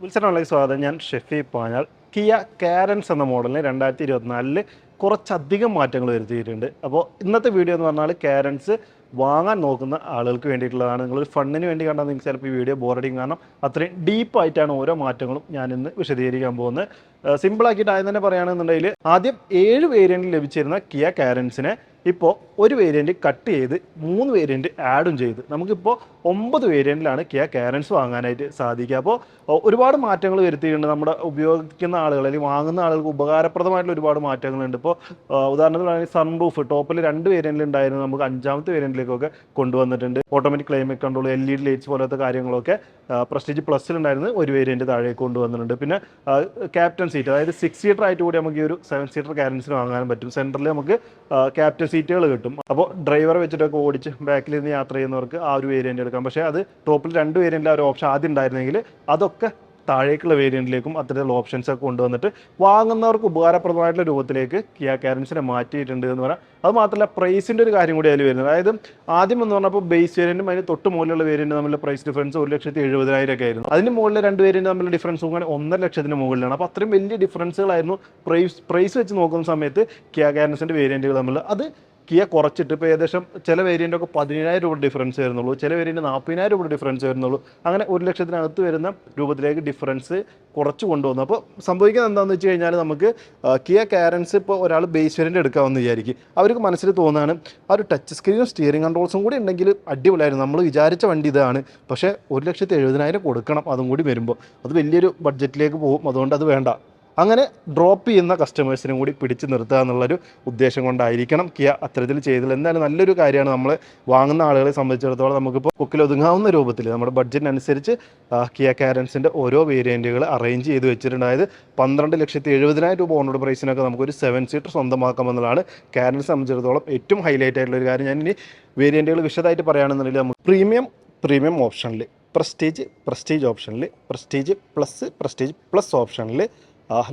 ഉത്സവങ്ങളിലേക്ക് സ്വാഗതം ഞാൻ ഷെഫി പാഞ്ഞാൽ Kia Carens എന്ന മോഡലിന് രണ്ടായിരത്തി ഇരുപത്തിനാലിൽ കുറച്ചധികം മാറ്റങ്ങൾ വരുത്തിയിട്ടുണ്ട്. അപ്പോൾ ഇന്നത്തെ വീഡിയോ എന്ന് പറഞ്ഞാൽ കാരൻസ് വാങ്ങാൻ നോക്കുന്ന ആളുകൾക്ക് വേണ്ടിയിട്ടുള്ളതാണ്. നിങ്ങളൊരു ഫണ്ടിന് വേണ്ടി കണ്ടാൽ നിങ്ങൾക്ക് ചിലപ്പോൾ ഈ വീഡിയോ ബോറടിക്കും കാരണം അത്രയും ഡീപ്പായിട്ടാണ് ഓരോ മാറ്റങ്ങളും ഞാൻ ഇന്ന് വിശദീകരിക്കാൻ പോകുന്നത്. സിമ്പിളാക്കിയിട്ട് ആദ്യം തന്നെ പറയുകയാണെന്നുണ്ടെങ്കിൽ ആദ്യം ഏഴ് വേരിയന്റിൽ ലഭിച്ചിരുന്ന കിയ കാരൻസിനെ ഇപ്പോൾ ഒരു വേരിയന്റ് കട്ട് ചെയ്ത് മൂന്ന് വേരിയന്റ് ആഡും ചെയ്ത്. നമുക്കിപ്പോൾ ഒമ്പത് വേരിയന്റിലാണ് കിയ കാരൻസ് വാങ്ങാനായിട്ട് സാധിക്കുക. അപ്പോൾ ഒരുപാട് മാറ്റങ്ങൾ വരുത്തിയിട്ടുണ്ട് നമ്മുടെ ഉപയോഗിക്കുന്ന ആളുകൾ അല്ലെങ്കിൽ വാങ്ങുന്ന ആളുകൾക്ക് ഉപകാരപ്രദമായിട്ടുള്ള ഒരുപാട് മാറ്റങ്ങളുണ്ട്. ഇപ്പോൾ ഉദാഹരണത്തിന് സൺ റൂഫ് ടോപ്പിൽ രണ്ട് വേരിയന്റിലുണ്ടായിരുന്നു നമുക്ക് അഞ്ചാമത്തെ വേരിയന്റിലേക്കൊക്കെ കൊണ്ടുവന്നിട്ടുണ്ട്. Automatic climate control L E D lights പോലത്തെ കാര്യങ്ങളൊക്കെ പ്രസ്റ്റീജ് പ്ലസ്സിലുണ്ടായിരുന്നു ഒരു വേരിയന്റ് താഴേക്ക് കൊണ്ടുവന്നിട്ടുണ്ട്. പിന്നെ ക്യാപ്റ്റൻ സീറ്റ് അതായത് സിക്സ് സീറ്റർ ആയിട്ട് കൂടി നമുക്ക് ഈ ഒരു സെവൻ സീറ്റർ കാരൻസിന് വാങ്ങാൻ പറ്റും. സെന്ററിൽ നമുക്ക് ക്യാപ്റ്റൻ സീറ്റുകൾ കിട്ടും. അപ്പോൾ ഡ്രൈവർ വെച്ചിട്ടൊക്കെ ഓടിച്ച് ബാക്കിൽ നിന്ന് യാത്ര ചെയ്യുന്നവർക്ക് ആ ഒരു വേരിയന്റ് എടുക്കാം. പക്ഷേ അത് ടോപ്പിൽ രണ്ട് വേരിയന്റിൽ ആ ഒരു ഓപ്ഷൻ ആദ്യം ഉണ്ടായിരുന്നെങ്കിൽ അതൊക്കെ താഴേക്കുള്ള വേരിയന്റിലേക്കും അത്തരത്തിലുള്ള ഓപ്ഷൻസ് ഒക്കെ കൊണ്ടുവന്നിട്ട് വാങ്ങുന്നവർക്ക് ഉപകാരപ്രദമായിട്ടുള്ള രൂപത്തിലേക്ക് കിയ കാരൻസിനെ മാറ്റിയിട്ടുണ്ട് എന്ന് പറയാം. അത് മാത്രമല്ല പ്രൈസിന്റെ ഒരു കാര്യം കൂടി അതിൽ വരുന്നത്. അതായത് ആദ്യം എന്ന് പറഞ്ഞപ്പോൾ ബേസ് വേരിയന്റും അതിന് തൊട്ട് മുകളിലുള്ള വേരിയന്റ് തമ്മിലുള്ള പ്രൈസ് ഡിഫറൻസ് ഒരു ലക്ഷത്തി എഴുപതിനായിരം ഒക്കെ ആയിരുന്നു. അതിന് മുകളിൽ രണ്ട് വേരിയന്റ് തമ്മിലുള്ള ഡിഫറൻസ് കൂടി ഒന്നര ലക്ഷത്തിന് മുകളിലാണ്. അപ്പോൾ അത്രയും വലിയ ഡിഫറൻസുകളായിരുന്നു പ്രൈസ് പ്രൈസ് വെച്ച് നോക്കുന്ന സമയത്ത് കിയ കാരൻസിന്റെ വേരിയന്റുകൾ തമ്മിൽ അത് കിയ കുറച്ചിട്ട് ഇപ്പോൾ ഏകദേശം ചില വേരിയന്റ് ഒക്കെ പതിനേഴായിരം രൂപ ഡിഫറൻസ് വരുന്നുള്ളൂ. ചില വേരിയന്റ് നാൽപ്പതിനായിരം രൂപ ഡിഫറൻസ് വരുന്നുള്ളൂ. അങ്ങനെ ഒരു ലക്ഷത്തിനകത്ത് വരുന്ന രൂപത്തിലേക്ക് ഡിഫറൻസ് കുറച്ച് കൊണ്ടുവന്നു. അപ്പോൾ സംഭവിക്കുന്നത് എന്താണെന്ന് വെച്ച് കഴിഞ്ഞാൽ നമുക്ക് കിയ കാരൻസ് ഇപ്പോൾ ഒരാൾ ബേസ് വേരിയന്റ് എടുക്കാമെന്ന് വിചാരിക്കും. അവർക്ക് മനസ്സിൽ തോന്നുകയാണ് ആ ഒരു ടച്ച് സ്ക്രീനും സ്റ്റിയറിംഗ് കൺട്രോൾസും കൂടി ഉണ്ടെങ്കിൽ അടിപൊളിയായിരുന്നു. നമ്മൾ വിചാരിച്ച വണ്ടി ഇതാണ്. പക്ഷേ ഒരു ലക്ഷത്തി എഴുപതിനായിരം കൊടുക്കണം അതും കൂടി വരുമ്പോൾ. അത് വലിയൊരു ബഡ്ജറ്റിലേക്ക് പോകും. അതുകൊണ്ട് അത് വേണ്ട. അങ്ങനെ ഡ്രോപ്പ് ചെയ്യുന്ന കസ്റ്റമേഴ്സിനും കൂടി പിടിച്ചു നിർത്തുക എന്നുള്ളൊരു ഉദ്ദേശം കൊണ്ടായിരിക്കണം കിയ അത്തരത്തിൽ ചെയ്തത്. എന്തായാലും നല്ലൊരു കാര്യമാണ് നമ്മൾ വാങ്ങുന്ന ആളുകളെ സംബന്ധിച്ചിടത്തോളം നമുക്കിപ്പോൾ കുക്കിൽ ഒതുങ്ങാവുന്ന രൂപത്തിൽ നമ്മുടെ ബഡ്ജറ്റിനനുസരിച്ച് കിയ കാരൻസിന്റെ ഓരോ വേരിയന്റുകൾ അറേഞ്ച് ചെയ്ത് വെച്ചിട്ടുണ്ട്. അതായത് പന്ത്രണ്ട് ലക്ഷത്തി എഴുപതിനായിരം രൂപ ഓണോട് പ്രൈസിനൊക്കെ നമുക്കൊരു സെവൻ സീറ്റർ സ്വന്തമാക്കാമെന്നുള്ളതാണ് കാരൻസ് സംബന്ധിച്ചിടത്തോളം ഏറ്റവും ഹൈലൈറ്റ് ആയിട്ടുള്ള ഒരു കാര്യം. ഞാൻ ഇനി വേരിയന്റുകൾ വിശദമായിട്ട് പറയുകയാണെന്നുണ്ടെങ്കിൽ നമുക്ക് പ്രീമിയം പ്രീമിയം ഓപ്ഷനിൽ പ്രസ്റ്റീജ് പ്രസ്റ്റീജ് ഓപ്ഷനിൽ പ്രസ്റ്റീജ് പ്ലസ് പ്രസ്റ്റീജ് പ്ലസ് ഓപ്ഷനിൽ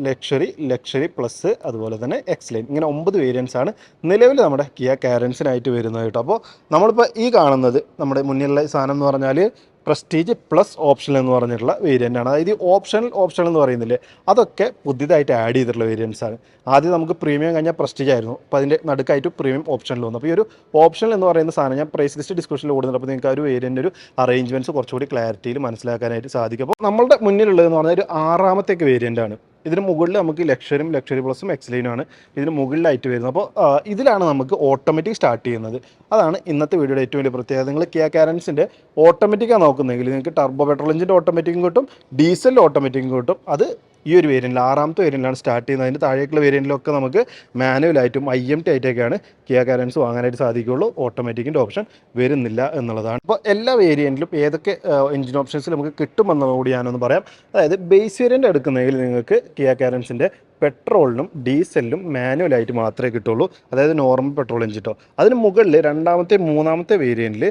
ലക്ഷറി ലക്ഷറി പ്ലസ് അതുപോലെ തന്നെ എക്സ്ലൈൻ ഇങ്ങനെ ഒമ്പത് വേരിയൻസ് ആണ് നിലവിൽ നമ്മുടെ കിയ കാരൻസിനായിട്ട് വരുന്നത് കേട്ടോ. അപ്പോൾ നമ്മളിപ്പോൾ ഈ കാണുന്നത് നമ്മുടെ മുന്നിലുള്ള സാധനം എന്ന് പറഞ്ഞാൽ പ്രസ്റ്റീജ് പ്ലസ് ഓപ്ഷൻ എന്ന് പറഞ്ഞിട്ടുള്ള വേരിയന്റ് ആണ്. അതായത് ഓപ്ഷണൽ ഓപ്ഷൻ എന്ന് പറയുന്നില്ലേ അതൊക്കെ പുതിയതായിട്ട് ആഡ് ചെയ്തിട്ടുള്ള വേരിയൻസ് ആണ്. ആദ്യം നമുക്ക് പ്രീമിയം കഴിഞ്ഞാൽ പ്രസ്റ്റീജ് ആയിരുന്നു. അപ്പോൾ അതിന്റെ നടുക്കായിട്ട് പ്രീമിയം ഓപ്ഷനിൽ വന്നു. അപ്പോൾ ഈ ഒരു ഓപ്ഷണൽ എന്ന് പറയുന്ന സാധനം ഞാൻ പ്രൈസ് ലിസ്റ്റ് ഡിസ്കഷനിൽ കൊടുക്കുന്നുണ്ട് അപ്പോൾ നിങ്ങൾക്ക് ആ ഒരു വേരിയന്റെ ഒരു അറേഞ്ച്മെന്റ്സ് കുറച്ചുകൂടി ക്ലാരിറ്റിയിൽ മനസ്സിലാക്കാനായിട്ട് സാധിക്കും. അപ്പോൾ നമ്മളുടെ മുന്നിലുള്ളതെന്ന് പറഞ്ഞാൽ ഒരു ആറാമത്തേക്ക് വേരിയന്റ് ആണ്. ഇതിന് മുകളിൽ നമുക്ക് ലക്ഷറിയും ലക്ഷറി പ്ലസും എക്സലൈനും ആണ്. ഇതിന് മുകളിലായിട്ട് വരുന്നത്. അപ്പോൾ ഇതിലാണ് നമുക്ക് ഓട്ടോമാറ്റിക് സ്റ്റാർട്ട് ചെയ്യുന്നത്. അതാണ് ഇന്നത്തെ വീഡിയോയുടെ ഏറ്റവും വലിയ പ്രത്യേകത. നിങ്ങൾ കിയ കാരൻസിന്റെ ഓട്ടോമാറ്റിക്കാണ് നോക്കുന്നതെങ്കിൽ നിങ്ങൾക്ക് ടർബോ പെട്രോൾ എഞ്ചിന്റെ ഓട്ടോമാറ്റിക്കും കിട്ടും ഡീസൽ ഓട്ടോമാറ്റിക്കും കിട്ടും. അത് ഈ ഒരു വേരിയന്റിൽ ആറാമത്തെ വേരിയന്റിലാണ് സ്റ്റാർട്ട് ചെയ്യുന്നത്. അതിന്റെ താഴേക്കുള്ള വേരിയന്റിലൊക്കെ നമുക്ക് മാനുവലായിട്ടും ഐ എം ടി ആയിട്ടൊക്കെയാണ് കിയ കാരൻസ് വാങ്ങാനായിട്ട് സാധിക്കുകയുള്ളൂ. ഓട്ടോമാറ്റിക്കിന്റെ ഓപ്ഷൻ വരുന്നില്ല എന്നുള്ളതാണ്. അപ്പോൾ എല്ലാ വേരിയന്റിലും ഏതൊക്കെ എഞ്ചിൻ ഓപ്ഷൻസ് നമുക്ക് കിട്ടുമെന്നുള്ളത് കൂടി ഞാനൊന്ന് പറയാം. അതായത് ബേസ് വേരിയന്റ് എടുക്കുന്നതിൽ നിങ്ങൾക്ക് കിയ കാരൻസിന്റെ പെട്രോളിനും ഡീസലിനും മാനുവലായിട്ട് മാത്രമേ കിട്ടുള്ളൂ. അതായത് നോർമൽ പെട്രോൾ എഞ്ചിൻ കേട്ടോ അതിന് മുകളിൽ രണ്ടാമത്തെ മൂന്നാമത്തെ വേരിയന്റിൽ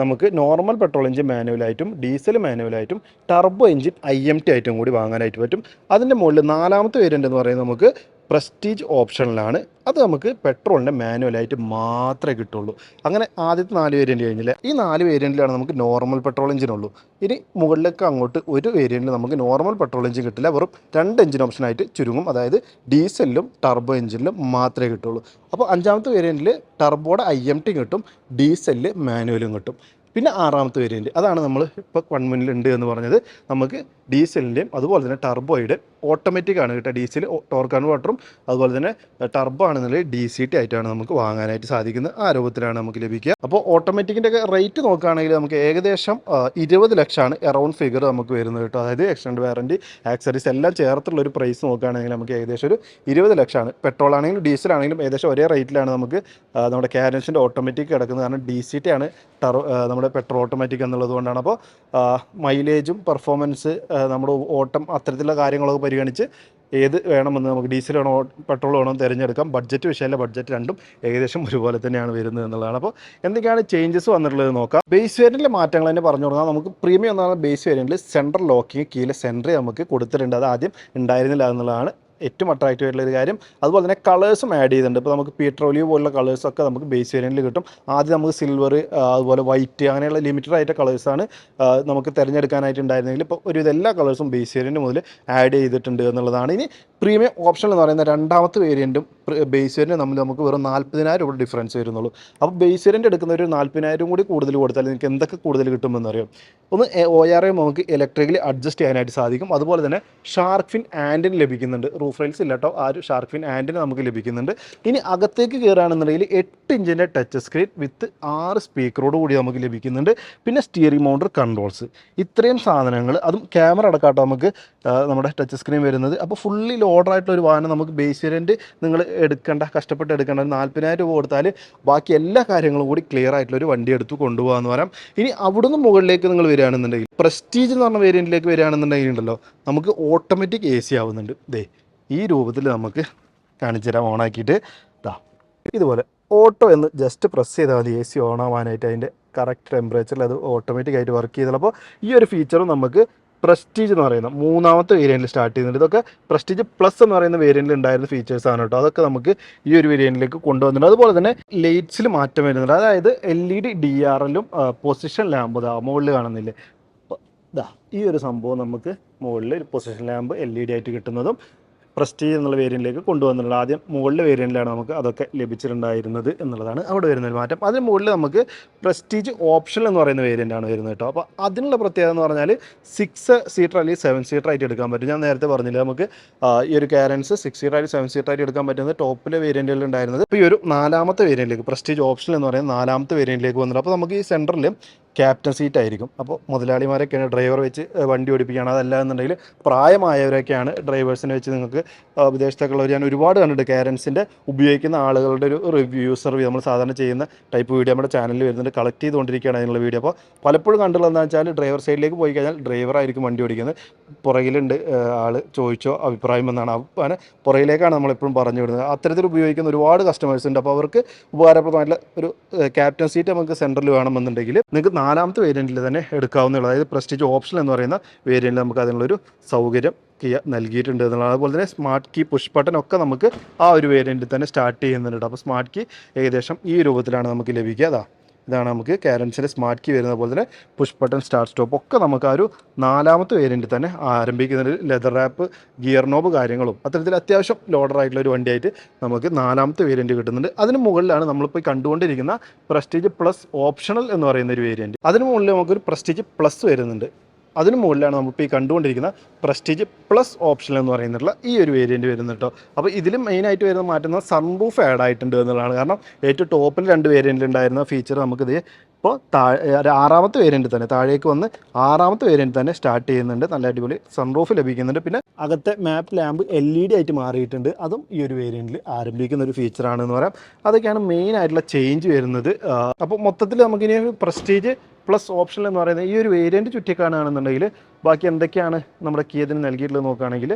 നമുക്ക് നോർമൽ പെട്രോൾ എഞ്ചിൻ മാനുവലായിട്ടും diesel മാനുവലായിട്ടും turbo engine I M T ആയിട്ടും കൂടി വാങ്ങാനായിട്ട് പറ്റും. അതിന്റെ മുകളിൽ നാലാമത്തെ വേരിയന്റ് എന്ന് പറയുന്നത് നമുക്ക് പ്രസ്റ്റീജ് ഓപ്ഷനിലാണ്. അത് നമുക്ക് പെട്രോളിന്റെ മാനുവലായിട്ട് മാത്രമേ കിട്ടുള്ളൂ. അങ്ങനെ ആദ്യത്തെ നാല് വേരിയന്റ് കഴിഞ്ഞില്ല? ഈ നാല് വേരിയന്റിലാണ് നമുക്ക് നോർമൽ പെട്രോൾ എഞ്ചിൻ ഉള്ളൂ. ഇനി മുകളിലേക്ക് അങ്ങോട്ട് ഒരു വേരിയന്റിൽ നമുക്ക് നോർമൽ പെട്രോൾ എഞ്ചിൻ കിട്ടില്ല. വെറും രണ്ട് എഞ്ചിൻ ഓപ്ഷനായിട്ട് ചുരുങ്ങും. അതായത് ഡീസലിലും ടർബോ എഞ്ചിനിലും മാത്രമേ കിട്ടുള്ളൂ. അപ്പോൾ അഞ്ചാമത്തെ വേരിയന്റിൽ ടർബോയുടെ ഐ എം ടി കിട്ടും ഡീസലിൽ മാനുവലും കിട്ടും. പിന്നെ ആറാമത്തെ വേരിയന്റ് അതാണ് നമ്മൾ ഇപ്പോൾ കൺമുന്നിലുണ്ട് എന്ന് പറഞ്ഞത്. നമുക്ക് ഡീസലിന്റെയും അതുപോലെ തന്നെ ടർബോയുടെ ഓട്ടോമാറ്റിക് ആണ് കേട്ടോ. ഡീസൽ ടോർക്ക് കൺവേർട്ടറും അതുപോലെ തന്നെ ടർബോ ആണെന്നുള്ള ഡി സി ടി ആയിട്ടാണ് നമുക്ക് വാങ്ങാനായിട്ട് സാധിക്കുന്നത് ആ രൂപത്തിലാണ് നമുക്ക് ലഭിക്കുക. അപ്പോൾ ഓട്ടോമാറ്റിക്കിന്റെ ഒക്കെ റേറ്റ് നോക്കുകയാണെങ്കിൽ നമുക്ക് ഏകദേശം ഇരുപത് ലക്ഷമാണ് എറൗണ്ട് ഫിഗർ നമുക്ക് വരുന്നത് കേട്ടോ. അതായത് എക്സ്റ്റൻഡ് വാറന്റി ആക്സറീസ് എല്ലാം ചേർത്തുള്ള ഒരു പ്രൈസ് നോക്കുകയാണെങ്കിൽ നമുക്ക് ഏകദേശം ഒരു ഇരുപത് ലക്ഷമാണ്. പെട്രോൾ ആണെങ്കിലും ഡീസൽ ആണെങ്കിലും ഏകദേശം ഒരേ റേറ്റിലാണ് നമുക്ക് നമ്മുടെ കാരൻസിന്റെ ഓട്ടോമാറ്റിക് കിടക്കുന്നത്. കാരണം ഡി സി ടി ആണ് നമ്മുടെ പെട്രോൾ ഓട്ടോമാറ്റിക് എന്നുള്ളത് കൊണ്ടാണ്. അപ്പോൾ മൈലേജും പെർഫോമൻസ് നമ്മുടെ ഓട്ടം അത്തരത്തിലുള്ള കാര്യങ്ങളൊക്കെ പരിഗണിച്ച് ഏത് വേണമെന്ന് നമുക്ക് ഡീസൽ വേണോ പെട്രോൾ വേണോ തിരഞ്ഞെടുക്കാം. ബഡ്ജറ്റ് വിഷയമല്ല ബഡ്ജറ്റ് രണ്ടും ഏകദേശം ഒരുപോലെ തന്നെയാണ് വരുന്നത് എന്നുള്ളതാണ്. അപ്പോൾ എന്തൊക്കെയാണ് ചേഞ്ചസ് വന്നിട്ടുള്ളത് നോക്കാം. ബേസ് വേരിയന്റിലെ മാറ്റങ്ങൾ തന്നെ പറഞ്ഞു കൊടുക്കാം നമുക്ക് പ്രീമിയം എന്നാണ് ബേസ് വേരിയന്റിൽ സെൻട്രൽ ലോക്കിങ് കീഴിലെ സെന്ററി നമുക്ക് കൊടുത്തിട്ടുണ്ട്. അത് ആദ്യം ഉണ്ടായിരുന്നില്ല എന്നുള്ളതാണ് ഏറ്റവും അട്രാക്റ്റീവ് ആയിട്ടുള്ള ഒരു കാര്യം. അതുപോലെ തന്നെ കളേഴ്സും ആഡ് ചെയ്തിട്ടുണ്ട്. ഇപ്പോൾ നമുക്ക് പീട്രോലിയോ പോലുള്ള കളേഴ്സൊക്കെ നമുക്ക് ബേസ് വേരിയന്റിൽ കിട്ടും. ആദ്യം നമുക്ക് സിൽവർ അതുപോലെ വൈറ്റ് അങ്ങനെയുള്ള ലിമിറ്റഡ് ആയിട്ട് കളേഴ്സാണ് നമുക്ക് തിരഞ്ഞെടുക്കാനായിട്ട് ഉണ്ടായിരുന്നെങ്കിൽ ഇപ്പോൾ ഒരു എല്ലാ കളേഴ്സും ബേസ് വേരിയന്റ് മുതൽ ആഡ് ചെയ്തിട്ടുണ്ട് എന്നുള്ളതാണ്. ഇനി പ്രീമിയം ഓപ്ഷൻ എന്ന് പറയുന്ന രണ്ടാമത്തെ വേരിയന്റും ബേസ് വേരിയന്റും നമ്മൾ നമുക്ക് വെറും നാൽപ്പതിനായിരം രൂപ ഡിഫറൻസ് വരുന്നുള്ളൂ. അപ്പോൾ ബേസ് വേരിയന്റ് എടുക്കുന്ന ഒരു നാൽപ്പതിനായിരം കൂടി കൂടുതൽ കൊടുത്താൽ നിങ്ങൾക്ക് എന്തൊക്കെ കൂടുതൽ കിട്ടുമെന്ന് അറിയാം ഒന്ന് ഒ ആർ എം നമുക്ക് ഇലക്ട്രിക്കലി അഡ്ജസ്റ്റ് ചെയ്യാനായിട്ട് സാധിക്കും. അതുപോലെ തന്നെ ഷാർക്ക് ഫിൻ ആൻഡിന് ലഭിക്കുന്നുണ്ട്. റൂഫ് റൈൽസ് ഇല്ല കേട്ടോ ആ ഒരു ഷാർക്ക് ഫിൻ ആൻഡിന് നമുക്ക് ലഭിക്കുന്നുണ്ട്. ഇനി അകത്തേക്ക് കയറുകയാണെന്നുണ്ടെങ്കിൽ എട്ട് ഇഞ്ചിന്റെ ടച്ച് സ്ക്രീൻ വിത്ത് ആറ് സ്പീക്കറോട് കൂടി നമുക്ക് ലഭിക്കുന്നുണ്ട്. പിന്നെ സ്റ്റിയറിംഗ് മൗണ്ടർ കൺട്രോൾസ് ഇത്രയും സാധനങ്ങൾ. അതും ക്യാമറ അടക്കാട്ടോ നമുക്ക് നമ്മുടെ ടച്ച് സ്ക്രീൻ വരുന്നത്. അപ്പോൾ ഫുള്ളി ലോഡർ ആയിട്ടുള്ള ഒരു വാഹനം നമുക്ക് ബേസ് വേരിയന്റ് നിങ്ങൾ എടുക്കേണ്ട കഷ്ടപ്പെട്ട് എടുക്കേണ്ട ഒരു നാൽപ്പതിനായിരം രൂപ കൊടുത്താൽ ബാക്കി എല്ലാ കാര്യങ്ങളും കൂടി ക്ലിയർ ആയിട്ടുള്ള ഒരു വണ്ടി എടുത്ത് കൊണ്ടുപോകാമെന്ന് പറയാം. ഇനി അവിടുന്ന് മുകളിലേക്ക് നിങ്ങൾ വരികയാണെന്നുണ്ടെങ്കിൽ പ്രസ്റ്റീജ് എന്ന് പറഞ്ഞ വേരിയന്റിലേക്ക് വരികയാണെന്നുണ്ടെങ്കിൽ ഉണ്ടല്ലോ നമുക്ക് ഓട്ടോമാറ്റിക് എ സി ആവുന്നുണ്ട്. ദേ ഈ രൂപത്തിൽ നമുക്ക് കാണിച്ചു തരാം ഓണാക്കിയിട്ട് ദാ ഇതുപോലെ ഓട്ടോ എന്ന് ജസ്റ്റ് പ്രസ് ചെയ്താൽ മതി എ സി ഓൺ ആവാനായിട്ട്. അതിന്റെ കറക്റ്റ് ടെമ്പറേച്ചറിൽ അത് ഓട്ടോമാറ്റിക്കായിട്ട് വർക്ക് ചെയ്തപ്പോൾ ഈ ഒരു ഫീച്ചറും നമുക്ക് പ്രസ്റ്റീജ് എന്ന് പറയുന്ന മൂന്നാമത്തെ വേരിയന്റിൽ സ്റ്റാർട്ട് ചെയ്യുന്നുണ്ട്. ഇതൊക്കെ പ്രസ്റ്റീജ് പ്ലസ് എന്ന് പറയുന്ന വേരിയന്റിൽ ഉണ്ടായിരുന്ന ഫീച്ചേഴ്സ് ആണ് കേട്ടോ. അതൊക്കെ നമുക്ക് ഈ ഒരു വേരിയന്റിലേക്ക് കൊണ്ടുവന്നിട്ടുണ്ട്. അതുപോലെ തന്നെ ലൈറ്റ്സിൽ മാറ്റം വരുന്നുണ്ട്. അതായത് L E D D R എല്ലും പൊസിഷൻ ലാമ്പ് ഇതാ മുകളിൽ കാണുന്നില്ലേ? ഇതാ ഈ ഒരു സംഭവം നമുക്ക് മുകളിൽ ഒരു position lamp L E D ആയിട്ട് കിട്ടുന്നതും പ്രസ്റ്റീജ് എന്നുള്ള വേരിയന്റിലേക്ക് കൊണ്ടുവന്നിട്ടുണ്ട് ആദ്യം മുകളിലെ വേരിയന്റിലാണ് നമുക്ക് അതൊക്കെ ലഭിച്ചിട്ടുണ്ടായിരുന്നത് എന്നുള്ളതാണ് അവിടെ വരുന്ന ഒരു മാറ്റം. അതിന് മുകളിൽ നമുക്ക് പ്രസ്റ്റീജ് ഓപ്ഷൻ എന്ന് പറയുന്ന വേരിയന്റ് ആണ് വരുന്നത് കേട്ടോ. അപ്പോൾ അതിനുള്ള പ്രത്യേകത എന്ന് പറഞ്ഞാൽ സിക്സ് സീറ്റർ അല്ലെങ്കിൽ സെവൻ സീറ്റർ ആയിട്ട് എടുക്കാൻ പറ്റും. ഞാൻ നേരത്തെ പറഞ്ഞില്ല നമുക്ക് ഈ ഒരു കാരൻസ് സിക്സ് സീറ്റർ ആയിട്ട് സെവൻ സീറ്റർ ആയിട്ട് എടുക്കാൻ പറ്റുന്നത് ടോപ്പിലെ വേരിയന്റിൽ ഉണ്ടായിരുന്നത്. ഇപ്പോൾ ഈ ഒരു നാലാമത്തെ വേരിയന്റിലേക്ക് പ്രസ്റ്റീജ് ഓപ്ഷൻ എന്ന് പറയുന്ന നാലാമത്തെ വേരിയന്റിലേക്ക് വന്നിട്ട് അപ്പോൾ നമുക്ക് ഈ സെന്ററിൽ ക്യാപ്റ്റൻ സീറ്റ് ആയിരിക്കും. അപ്പോൾ മുതലാളിമാരൊക്കെയാണ് ഡ്രൈവർ വെച്ച് വണ്ടി ഓടിപ്പിക്കുകയാണ്. അതല്ല എന്നുണ്ടെങ്കിൽ പ്രായമായവരൊക്കെയാണ് ഡ്രൈവേഴ്സിനെ വെച്ച് നിങ്ങൾക്ക് വിദേശത്തേക്കുള്ളവർ വിദേശത്തൊക്കെ ഞാൻ ഒരുപാട് കണ്ടിട്ട് കാരൻസിന്റെ ഉപയോഗിക്കുന്ന ആളുകളുടെ ഒരു റിവ്യൂ സർവേ നമ്മൾ സാധാരണ ചെയ്യുന്ന ടൈപ്പ് വീഡിയോ നമ്മുടെ ചാനലിൽ വരുന്നുണ്ട്. കളക്ട് ചെയ്തുകൊണ്ടിരിക്കുകയാണ് അതിനുള്ള വീഡിയോ അപ്പോൾ പലപ്പോഴും കണ്ടുള്ളത് എന്താ വെച്ചാൽ ഡ്രൈവർ സൈഡിലേക്ക് പോയി കഴിഞ്ഞാൽ ഡ്രൈവറായിരിക്കും വണ്ടി ഓടിക്കുന്നത്. പുറകിലുണ്ട് ആൾ ചോദിച്ചോ അഭിപ്രായം എന്നാണ്. അങ്ങനെ പുറകിലേക്കാണ് നമ്മളെപ്പോഴും പറഞ്ഞു വിടുന്നത്. അത്തരത്തിൽ ഉപയോഗിക്കുന്ന ഒരുപാട് കസ്റ്റമേഴ്സ് ഉണ്ട്. അപ്പോൾ അവർക്ക് ഉപകാരപ്രദമായിട്ടുള്ള ഒരു ക്യാപ്റ്റൻ സീറ്റ് നമുക്ക് സെന്ററിൽ വേണമെന്നുണ്ടെങ്കിൽ നിങ്ങൾക്ക് നാലാമത്തെ വേരിയന്റിൽ തന്നെ എടുക്കാവുന്നതാണ് അതായത് പ്രസ്റ്റീജ് ഓപ്ഷൻ എന്ന് പറയുന്ന വേരിയന്റിൽ നമുക്ക് അതിനുള്ളൊരു സൗകര്യം കിയ നൽകിയിട്ടുണ്ട് എന്നുള്ളത് അതുപോലെ തന്നെ സ്മാർട്ട് കീ പുഷ് ബട്ടൺ ഒക്കെ നമുക്ക് ആ ഒരു വേരിയന്റിൽ തന്നെ സ്റ്റാർട്ട് ചെയ്യുന്നുണ്ട്. അപ്പോൾ സ്മാർട്ട് കീ ഏകദേശം ഈ രൂപത്തിലാണ് നമുക്ക് ലഭിക്കുക. അതാ ഇതാണ് നമുക്ക് കാരൻസിന്റെ സ്മാർട്ട് കീ വരുന്ന പോലെ തന്നെ പുഷ് ബട്ടൺ സ്റ്റാർട്ട് സ്റ്റോപ്പ് ഒക്കെ നമുക്ക് ആ ഒരു നാലാമത്തെ വേരിയന്റിൽ തന്നെ ആരംഭിക്കുന്ന ലെതർ റാപ്പ് ഗിയർ നോബ് കാര്യങ്ങളും അത്തരത്തിൽ അത്യാവശ്യം ലോഡർ ആയിട്ടുള്ള ഒരു വണ്ടിയായിട്ട് നമുക്ക് നാലാമത്തെ വേരിയന്റ് കിട്ടുന്നുണ്ട്. അതിന് മുകളിലാണ് നമ്മളിപ്പോൾ കണ്ടുകൊണ്ടിരിക്കുന്ന പ്രസ്റ്റീജ് പ്ലസ് ഓപ്ഷണൽ എന്ന് പറയുന്ന ഒരു വേരിയന്റ് അതിന് മുകളിൽ നമുക്കൊരു പ്രസ്റ്റീജ് പ്ലസ് വരുന്നുണ്ട്. അതിന് മുകളിലാണ് നമ്മളിപ്പോൾ ഈ കണ്ടുകൊണ്ടിരിക്കുന്ന പ്രസ്റ്റീജ് പ്ലസ് ഓപ്ഷൻ എന്ന് പറയുന്നുള്ള ഈ ഒരു വേരിയന്റ് വരുന്നത് കേട്ടോ അപ്പോൾ ഇതിൽ മെയിനായിട്ട് വരുന്ന മാറ്റുന്ന സൺറൂഫ് ആഡ് ആയിട്ടുണ്ട് എന്നുള്ളതാണ്. കാരണം ഏറ്റവും ടോപ്പിൽ രണ്ട് വേരിയന്റിൽ ഉണ്ടായിരുന്ന ഫീച്ചർ നമുക്കിത് ഇപ്പോൾ താഴെ ആറാമത്തെ വേരിയന്റ് തന്നെ. താഴേക്ക് വന്ന് ആറാമത്തെ വേരിയന്റ് തന്നെ സ്റ്റാർട്ട് ചെയ്യുന്നുണ്ട്. നല്ല അടിപൊളി സൺറൂഫ് ലഭിക്കുന്നുണ്ട്. പിന്നെ അകത്തെ map lamp L E D ആയിട്ട് മാറിയിട്ടുണ്ട്. അതും ഈ ഒരു വേരിയന്റിൽ ആരംഭിക്കുന്ന ഒരു ഫീച്ചറാണെന്ന് പറയാം. അതൊക്കെയാണ് മെയിൻ ആയിട്ടുള്ള ചേഞ്ച് വരുന്നത്. അപ്പോൾ മൊത്തത്തിൽ നമുക്കിനി പ്രസ്റ്റീജ് പ്ലസ് ഓപ്ഷൻ എന്ന് പറയുന്നത് ഈ ഒരു വേരിയന്റ് ചുറ്റിക്കാണുകയാണെന്നുണ്ടെങ്കിൽ ബാക്കി എന്തൊക്കെയാണ് നമ്മുടെ കിയതിന് നൽകിയിട്ടുള്ളത് നോക്കുകയാണെങ്കിൽ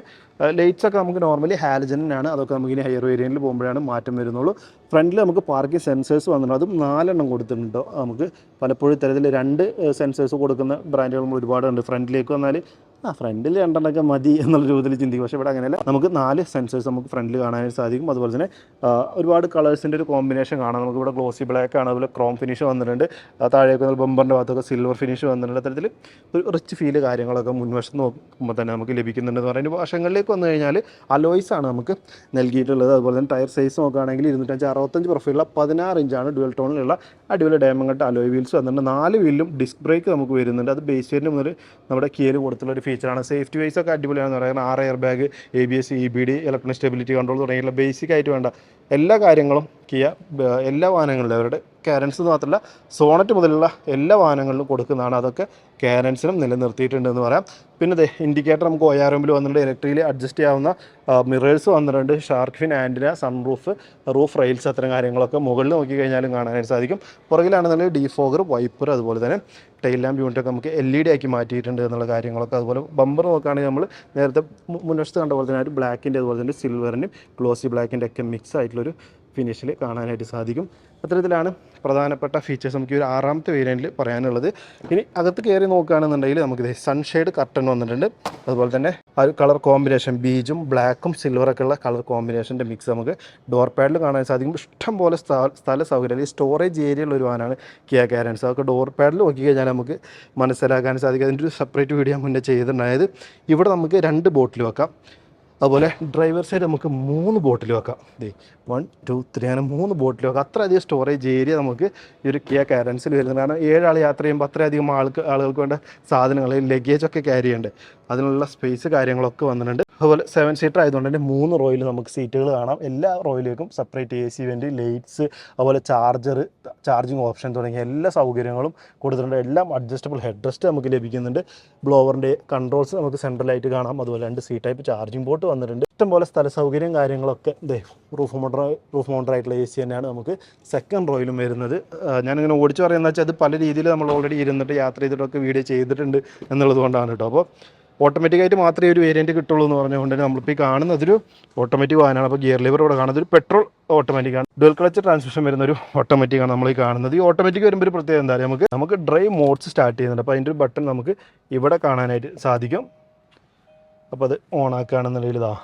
ലൈറ്റ്സ് ഒക്കെ നമുക്ക് നോർമലി ഹാലജനാണ് അതൊക്കെ നമുക്ക് ഇനി ഹയർ വേരിയന്റിൽ പോകുമ്പോഴാണ് മാറ്റം വരുന്നുള്ളൂ. ഫ്രണ്ടിൽ നമുക്ക് പാർക്കിംഗ് സെൻസേഴ്സ് വന്നിട്ടുണ്ട്. അതും നാലെണ്ണം കൊടുത്തിട്ടുണ്ട്. നമുക്ക് പലപ്പോഴും ഇത്തരത്തിൽ രണ്ട് സെൻസേഴ്സ് കൊടുക്കുന്ന ബ്രാൻഡുകൾ ഒരുപാടുണ്ട്. ഫ്രണ്ടിലേക്ക് വന്നാൽ ആ ഫ്രണ്ടിൽ രണ്ടെണ്ണമൊക്കെ മതി എന്നുള്ള രൂപത്തിൽ ചിന്തിക്കും. പക്ഷേ ഇവിടെ അങ്ങനെയല്ല. നമുക്ക് നാല് സെൻസേഴ്സ് നമുക്ക് ഫ്രണ്ടിൽ കാണാനായിട്ട് സാധിക്കും. അതുപോലെ തന്നെ ഒരുപാട് കളേഴ്സിന്റെ ഒരു കോമ്പിനേഷൻ കാണാം. നമുക്ക് ഇവിടെ ഗ്ലോസി ബ്ലാക്ക് ആണ് അതുപോലെ ക്രോം ഫിനിഷ് വന്നിട്ടുണ്ട്. താഴേക്ക് ബമ്പറിന്റെ ഭാഗത്തൊക്കെ സിൽവർ ഫിനിഷ് വന്നിട്ടുണ്ട്. അത്തരത്തിൽ ഒരു റിച്ച് ഫീൽ കാര്യങ്ങളൊക്കെ മുൻവശം നോക്കുമ്പോൾ തന്നെ നമുക്ക് ലഭിക്കുന്നുണ്ടെന്ന് പറയുന്നത്. വശങ്ങളിലേക്ക് വന്നു കഴിഞ്ഞാൽ അലോയ്സ് ആണ് നമുക്ക് നൽകിയിട്ടുള്ളത്. അതുപോലെ തന്നെ ടയർ സൈസ് നോക്കുകയാണെങ്കിൽ ഇരുന്നൂറ്റഞ്ച് അറുപത്തഞ്ച് പ്രൊഫൈലുള്ള പതിനാറ് ഇഞ്ചാണ് ഡുവൽ ടോണിലുള്ള അടിപൊളി ഡയമണ്ട് അലോയ് വീൽസ് വന്നിട്ടുണ്ട്. നാല് വീലിലും ഡിസ്ക് ബ്രേക്ക് നമുക്ക് വരുന്നുണ്ട്. അത് ബേസ് വേരിന് മുതൽ നമ്മുടെ കിയയിൽ കൊടുത്തുള്ള ഒരു ഫീച്ചറാണ് സേഫ്റ്റി വൈസ് ഒക്കെ അടിപൊളിയാണെന്ന് പറയുന്നത് ആറ് air bag A B S E B D electronic stability control തുടങ്ങിയുള്ള ബേസിക് ആയിട്ട് വേണ്ട എല്ലാ കാര്യങ്ങളും കിയ എല്ലാ വാഹനങ്ങളിലും അവരുടെ കാരൻസ് മാത്രമല്ല സോണറ്റ് മുതലുള്ള എല്ലാ വാഹനങ്ങളിലും കൊടുക്കുന്നതാണ്. അതൊക്കെ കാരൻസിനും നിലനിർത്തിയിട്ടുണ്ട് എന്ന് പറയാം. പിന്നെ ദേ ഇൻഡിക്കേറ്റർ നമുക്ക് ഒ ആർ എമ്മിൽ വന്നിട്ടുണ്ട്. ഇലക്ട്രിക്കലി അഡ്ജസ്റ്റ് ചെയ്യാവുന്ന മിറേഴ്സ് വന്നിട്ടുണ്ട്. Shark fin antenna sunroof roof rails അത്തരം കാര്യങ്ങളൊക്കെ മുകളിൽ നോക്കി കഴിഞ്ഞാലും കാണാനായിട്ട് സാധിക്കും. പുറകിലാണെന്നുണ്ടെങ്കിൽ ഡീഫോഗർ വൈപ്പർ അതുപോലെ തന്നെ ടൈൽ ലാമ്പ് യൂണിറ്റൊക്കെ നമുക്ക് എൽ ഇ ഡി ആക്കി മാറ്റിയിട്ടുണ്ട് എന്നുള്ള കാര്യങ്ങളൊക്കെ അതുപോലെ ബമ്പർ നോക്കുകയാണെങ്കിൽ നമ്മൾ നേരത്തെ മുൻവശത്ത് കണ്ട പോലെ തന്നെ ഒരു ബ്ലാക്കിന്റെ അതുപോലെ തന്നെ സിൽവറിന്റെയും ഗ്ലോസി ബ്ലാക്കിന്റെ ഒക്കെ മിക്സ് ആയിട്ടുള്ളൊരു ഫിനിഷിൽ കാണാനായിട്ട് സാധിക്കും. അത്തരത്തിലാണ് പ്രധാനപ്പെട്ട ഫീച്ചേഴ്സ് നമുക്ക് ഒരു ആറാമത്തെ വേരിയന്റിൽ പറയാനുള്ളത്. ഇനി അകത്ത് കയറി നോക്കുകയാണെന്നുണ്ടെങ്കിൽ നമുക്ക് സൺഷെയ്ഡ് കർട്ടൺ വന്നിട്ടുണ്ട്. അതുപോലെ തന്നെ ആ ഒരു കളർ കോമ്പിനേഷൻ ബീജും ബ്ലാക്കും സിൽവറൊക്കെ ഉള്ള കളർ കോമ്പിനേഷന്റെ മിക്സ് നമുക്ക് ഡോർ പാഡിൽ കാണാൻ സാധിക്കും. ഇഷ്ടം പോലെ സ്ഥ- സ്ഥല സൗകര്യം അല്ലെങ്കിൽ സ്റ്റോറേജ് ഏരിയ ഉള്ള ഒരു വാനാണ് കിയ കാരൻസ് അതൊക്കെ ഡോർ പാഡിൽ നോക്കി കഴിഞ്ഞാൽ നമുക്ക് മനസ്സിലാക്കാൻ സാധിക്കും. അതിന്റെ ഒരു സെപ്പറേറ്റ് വീഡിയോ മുന്നേ ചെയ്തിട്ടുണ്ടായത്. ഇവിടെ നമുക്ക് രണ്ട് ബോട്ടിൽ വെക്കാം. അതുപോലെ ഡ്രൈവർ സൈഡ് നമുക്ക് മൂന്ന് ബോട്ടിൽ വെക്കാം. ദേ വൺ ടു ത്രീ അങ്ങനെ മൂന്ന് ബോട്ടിൽ വെക്കാം. അത്രയധികം സ്റ്റോറേജ് ഏരിയ നമുക്ക് ഈ ഒരു കിയ കാരൻസിൽ വരുന്നത് കാരണം ഏഴാൾ യാത്ര ചെയ്യുമ്പോൾ അത്രയധികം ആൾക്ക് ആളുകൾക്ക് വേണ്ട സാധനങ്ങൾ ലഗേജ് ഒക്കെ ക്യാരി ചെയ്യണ്ടേ. അതിനുള്ള സ്പേസ് കാര്യങ്ങളൊക്കെ വന്നിട്ടുണ്ട്. അതുപോലെ സെവൻ സീറ്റർ ആയതുകൊണ്ട് തന്നെ മൂന്ന് റോയിൽ നമുക്ക് സീറ്റുകൾ കാണാം. എല്ലാ റോയിലേക്കും separate A C vent lights അതുപോലെ ചാർജർ ചാർജിങ് ഓപ്ഷൻ തുടങ്ങിയ എല്ലാ സൗകര്യങ്ങളും കൊടുത്തിട്ടുണ്ട്. എല്ലാം അഡ്ജസ്റ്റബിൾ ഹെഡ് റെസ്റ്റ് നമുക്ക് ലഭിക്കുന്നുണ്ട്. ബ്ലോവറിന്റെ കൺട്രോൾസ് നമുക്ക് സെൻട്രലായിട്ട് കാണാം. അതുപോലെ രണ്ട് സി ടൈപ്പ് ചാർജിങ് പോർട്ട് വന്നിട്ടുണ്ട്. ഇഷ്ടംപോലെ സ്ഥല സൗകര്യം കാര്യങ്ങളൊക്കെ ഇതേ റൂഫ് മോട്ടർ റൂഫ് മോട്ടർ ആയിട്ടുള്ള എ സി തന്നെയാണ് നമുക്ക് സെക്കൻഡ് റോയിലും വരുന്നത്. ഞാനിങ്ങനെ ഓടിച്ചു പറയുന്നത് വെച്ചാൽ അത് പല രീതിയിൽ നമ്മൾ ഓൾറെഡി ഇരുന്നിട്ട് യാത്ര ചെയ്തിട്ടൊക്കെ വീഡിയോ ചെയ്തിട്ടുണ്ട് എന്നുള്ളത് കൊണ്ടാണ് കേട്ടോ. അപ്പോൾ ഓട്ടോമാറ്റിക്കായിട്ട് മാത്രമേ ഒരു വേരിയന്റ് കിട്ടുള്ളൂ എന്ന് പറഞ്ഞുകൊണ്ട് തന്നെ നമ്മളിപ്പോൾ ഈ കാണുന്നത് ഒരു ഓട്ടോമാറ്റിക് വാഹനമാണ്. അപ്പോൾ ഗിയർ ലിവർ ഇവിടെ കാണുന്നത് ഒരു പെട്രോൾ ഓട്ടോമാറ്റിക്കാണ് ഡുവൽ ക്ലച്ച് ട്രാൻസ്മിഷൻ വരുന്ന ഒരു ഓട്ടോമാറ്റിക്കാണ് നമ്മൾ ഈ കാണുന്നത്. ഈ ഓട്ടോമാറ്റിക് വരുമ്പോൾ ഒരു പ്രത്യേകത എന്താ പറയുക നമുക്ക് നമുക്ക് ഡ്രൈവ് മോഡ്സ് സ്റ്റാർട്ട് ചെയ്യുന്നുണ്ട്. അപ്പോൾ അതിന്റെ ഒരു ബട്ടൺ നമുക്ക് ഇവിടെ കാണാനായിട്ട് സാധിക്കും. അപ്പോൾ അത് ഓൺ ആക്കുകയാണെന്നുണ്ടെങ്കിൽ ഇതാ.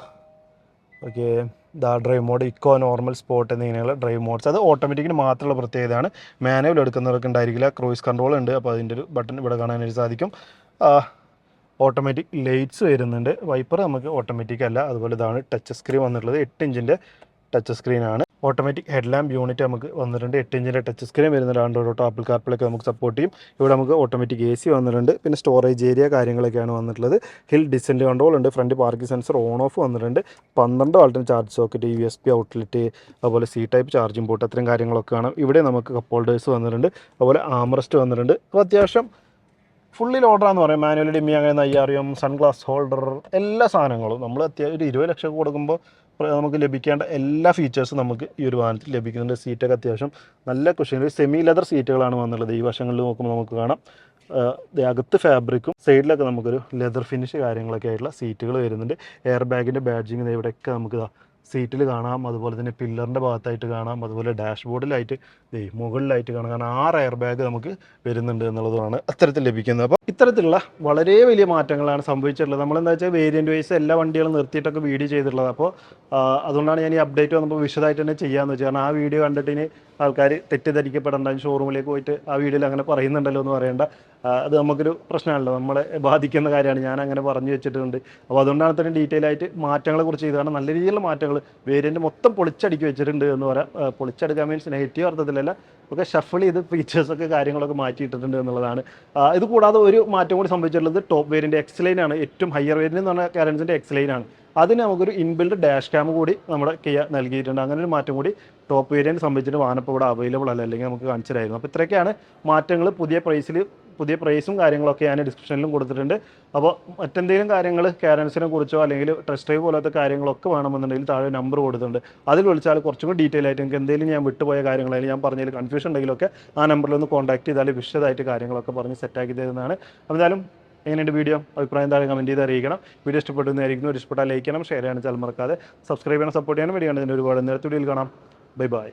ഓക്കെ ദാ drive mode eco normal sport എന്നിങ്ങനെയുള്ള ഡ്രൈവ് മോഡ്സ് അത് ഓട്ടോമാറ്റിക്കിന് മാത്രമുള്ള പ്രത്യേകതയാണ്. മാനുവൽ എടുക്കുന്നവർക്ക് ഉണ്ടായിരിക്കില്ല. ക്രൂയിസ് കൺട്രോൾ ഉണ്ട്. അപ്പോൾ അതിന്റെ ഒരു ബട്ടൺ ഇവിടെ കാണാനായിട്ട് സാധിക്കും. ഓട്ടോമാറ്റിക് ലൈറ്റ്സ് വരുന്നുണ്ട്. വൈപ്പർ നമുക്ക് ഓട്ടോമാറ്റിക് അല്ല. അതുപോലെ ഇതാണ് ടച്ച് സ്ക്രീൻ വന്നിട്ടുള്ളത്. എട്ട് ഇഞ്ചിന്റെ ടച്ച് സ്ക്രീനാണ് ഓട്ടോമാറ്റിക് ഹെഡ് ലാമ്പ് യൂണിറ്റ് നമുക്ക് വന്നിട്ടുണ്ട്. എട്ട് ഇഞ്ചിന്റെ ടച്ച് സ്ക്രീൻ വരുന്നുണ്ട് ആൻഡ്രോയിഡ് ഓട്ടോ ആപ്പിൾ കാർപ്പിളൊക്കെ നമുക്ക് സപ്പോർട്ട് ചെയ്യും. ഇവിടെ നമുക്ക് ഓട്ടോമാറ്റിക് എ സി വന്നിട്ടുണ്ട്. പിന്നെ സ്റ്റോറേജ് ഏരിയ കാര്യങ്ങളൊക്കെയാണ് വന്നിട്ടുള്ളത്. ഹിൽ ഡിസെന്റ് കൺട്രോൾ ഉണ്ട്. Front parking sensor on off വന്നിട്ടുണ്ട്. പന്ത്രണ്ട് വാൾട്ടിന് charge socket U S B outlet അതുപോലെ സി ടൈപ്പ് ചാർജിംഗ് പോർട്ട് അത്രയും കാര്യങ്ങളൊക്കെ കാണാം. ഇവിടെ നമുക്ക് കപ്പ് ഹോൾഡേഴ്സ് വന്നിട്ടുണ്ട്. അതുപോലെ ആമറസ്റ്റ് വന്നിട്ടുണ്ട്. അപ്പോൾ അത്യാവശ്യം ഫുള്ളി ലോഡറാന്ന് പറയാം. മാനുവൽ ഡിമ്മി അങ്ങനെ നയ്യാറിയം സൺഗ്ലാസ് ഹോൾഡർ എല്ലാ സാധനങ്ങളും. നമ്മൾ അത്യാവശ്യം ഒരു ഇരുപത് ലക്ഷം കൊടുക്കുമ്പോൾ നമുക്ക് ലഭിക്കേണ്ട എല്ലാ ഫീച്ചേഴ്സും നമുക്ക് ഈ ഒരു വാഹനത്തിൽ ലഭിക്കുന്നുണ്ട്. സീറ്റൊക്കെ അത്യാവശ്യം നല്ല കുഷൻ സെമി ലെതർ സീറ്റുകളാണ് വന്നുള്ളത് ഈ വശങ്ങളിൽ നോക്കുമ്പോൾ നമുക്ക് കാണാം. അകത്ത് ഫാബ്രിക്കും സൈഡിലൊക്കെ നമുക്കൊരു ലെതർ ഫിനിഷ് കാര്യങ്ങളൊക്കെ ആയിട്ടുള്ള സീറ്റുകൾ വരുന്നുണ്ട്. എയർ ബാഗിന്റെ ബാഡ്ജിങ് ഇവിടെയൊക്കെ നമുക്ക് സീറ്റിൽ കാണാം അതുപോലെ തന്നെ പില്ലറിന്റെ ഭാഗത്തായിട്ട് കാണാം അതുപോലെ ഡാഷ്ബോർഡിലായിട്ട് ദേ മുകളിലായിട്ട് കാണാം. കാരണം ആറ് എയർ ബാഗ് നമുക്ക് വരുന്നുണ്ട് എന്നുള്ളതാണ് അത്തരത്തിൽ ലഭിക്കുന്നത്. അപ്പോൾ ഇത്തരത്തിലുള്ള വളരെ വലിയ മാറ്റങ്ങളാണ് സംഭവിച്ചിട്ടുള്ളത്. നമ്മളെന്താ വെച്ചാൽ വേരിയന്റ് വൈസ് എല്ലാ വണ്ടികളും നിർത്തിയിട്ടൊക്കെ വീഡിയോ ചെയ്തിട്ടുള്ളത്. അപ്പോൾ അതുകൊണ്ടാണ് ഞാൻ ഈ അപ്ഡേറ്റ് വന്നപ്പോൾ വിശദമായിട്ട് തന്നെ ചെയ്യാമെന്ന് വെച്ചാൽ കാരണം ആ വീഡിയോ കണ്ടിട്ട് ആൾക്കാർ തെറ്റിദ്ധരിക്കപ്പെടേണ്ട ഷോറൂമിലേക്ക് പോയിട്ട് ആ വീഡിയോയിൽ അങ്ങനെ പറയുന്നുണ്ടല്ലോ എന്ന് പറയേണ്ട. അത് നമുക്കൊരു പ്രശ്നമാണല്ലോ. നമ്മളെ ബാധിക്കുന്ന കാര്യമാണ് ഞാൻ അങ്ങനെ പറഞ്ഞു വെച്ചിട്ടുണ്ട്. അപ്പോൾ അതുകൊണ്ടാണ് തന്നെ ഡീറ്റെയിൽ ആയിട്ട് മാറ്റങ്ങളെ കുറിച്ച് ചെയ്തതാണ് നല്ല രീതിയിലുള്ള മാറ്റങ്ങൾ വേരിയന്റ് മൊത്തം പൊളിച്ചടുക്കി വെച്ചിട്ടുണ്ട് എന്ന് പറയാം. പൊളിച്ചെടുക്കാൻ മീൻസ് നെഗറ്റീവ് അർത്ഥത്തിലല്ല ഒക്കെ ഷഫിൾ ചെയ്ത് ഫീച്ചേഴ്സൊക്കെ കാര്യങ്ങളൊക്കെ മാറ്റിയിട്ടിട്ടുണ്ട് എന്നുള്ളതാണ്. ഇത് കൂടാതെ ഒരു മാറ്റം കൂടി സംഭവിച്ചിട്ടുള്ളത് ടോപ്പ് വേരിയന്റ് എക്സ് ലൈൻ ആണ്. ഏറ്റവും ഹയർ വേരിയന്റ് എന്ന് പറഞ്ഞാൽ കാരൻസിന്റെ എക്സ് ലൈൻ ആണ്. അതിന് നമുക്കൊരു ഇൻബിൽഡ് ഡാഷ് ക്യാം കൂടി നമ്മുടെ കിയ നൽകിയിട്ടുണ്ട്. അങ്ങനെ ഒരു മാറ്റം കൂടി ടോപ്പ് വേരിയന്റ് സംബന്ധിച്ചിട്ട് വാഹനം ഇവിടെ അവൈലബിൾ അല്ല അല്ലെങ്കിൽ നമുക്ക് കാണിച്ചതായിരുന്നു അപ്പോൾ ഇത്രയൊക്കെയാണ് മാറ്റങ്ങൾ. പുതിയ പ്രൈസിൽ പുതിയ പ്രൈസും കാര്യങ്ങളൊക്കെ ഞാൻ ഡിസ്ക്രിപ്ഷനിലും കൊടുത്തിട്ടുണ്ട്. അപ്പോൾ മറ്റെന്തെങ്കിലും കാര്യങ്ങൾ കാരൻസിനെ കുറിച്ചോ അല്ലെങ്കിൽ ടെസ്റ്റ് ഡ്രൈവ് പോലത്തെ കാര്യങ്ങളൊക്കെ വേണമെന്നുണ്ടെങ്കിൽ താഴെ നമ്പർ കൊടുത്തിട്ടുണ്ട്. അതിൽ വിളിച്ചാൽ കുറച്ചും കൂടി ഡീറ്റെയിൽ ആയിട്ട് നിങ്ങൾക്ക് എന്തെങ്കിലും ഞാൻ വിട്ടുപോയ കാര്യങ്ങളായാലും ഞാൻ പറഞ്ഞതിൽ കൺഫ്യൂഷൻ ഉണ്ടെങ്കിലൊക്കെ ആ നമ്പറിൽ ഒന്ന് കോൺടാക്ട് ചെയ്താൽ വിശദമായിട്ട് കാര്യങ്ങളൊക്കെ പറഞ്ഞ് സെറ്റാക്കി തരുന്നതാണ്. എന്തായാലും എങ്ങനെയുണ്ട് വീഡിയോ അഭിപ്രായം താഴെ കമന്റ് ചെയ്ത് അറിയിക്കണം. വീഡിയോ ഇഷ്ടപ്പെടുന്നതായിരിക്കും ഒരു ഇഷ്ടപ്പെട്ടാൽ ലൈക്ക് ചെയ്യണം ഷെയർ ചെയ്യണം ചാൽ മറക്കാതെ. സബ്സ്ക്രൈബ് ചെയ്യണം സപ്പോർട്ട് ചെയ്യാനും വീഡിയോ ഇതിന്റെ ഒരുപാട് നേരത്തെ വീഡിയോയിൽ കാണാം. Bye bye